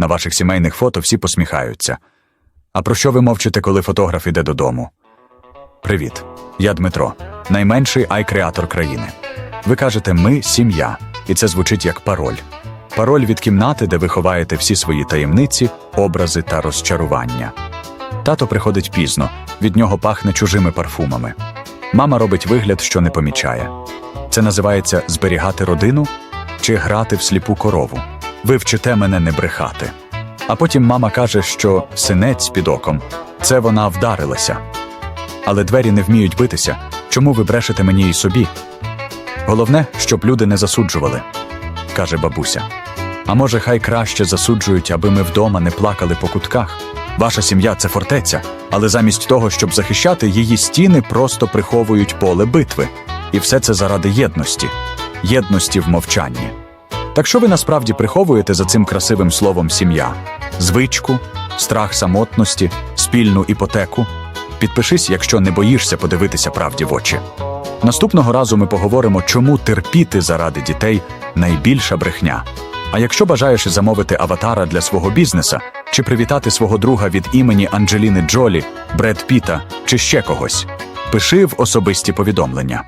На ваших сімейних фото всі посміхаються. А про що ви мовчите, коли фотограф іде додому? Привіт, я Дмитро, найменший ай-креатор країни. Ви кажете ми сім'я, і це звучить як пароль. Пароль від кімнати, де ви ховаєте всі свої таємниці, образи та розчарування. Тато приходить пізно, від нього пахне чужими парфумами. Мама робить вигляд, що не помічає. Це називається зберігати родину чи грати в сліпу корову. Ви вчите мене не брехати. А потім мама каже, що синець під оком це вона вдарилася. Але двері не вміють битися. Чому ви брешете мені і собі? Головне, щоб люди не засуджували, каже бабуся. А може, хай краще засуджують, аби ми вдома не плакали по кутках. Ваша сім'я це фортеця, але замість того, щоб захищати, її стіни просто приховують поле битви. І все це заради єдності, єдності в мовчанні. Так що ви насправді приховуєте за цим красивим словом сім'я? Звичку, страх самотності, спільну іпотеку? Підпишись, якщо не боїшся подивитися правді в очі. Наступного разу ми поговоримо, чому терпіти заради дітей найбільша брехня. А якщо бажаєш замовити аватара для свого бізнеса чи привітати свого друга від імені Анджеліни Джолі, Бред Піта чи ще когось, пиши в особисті повідомлення.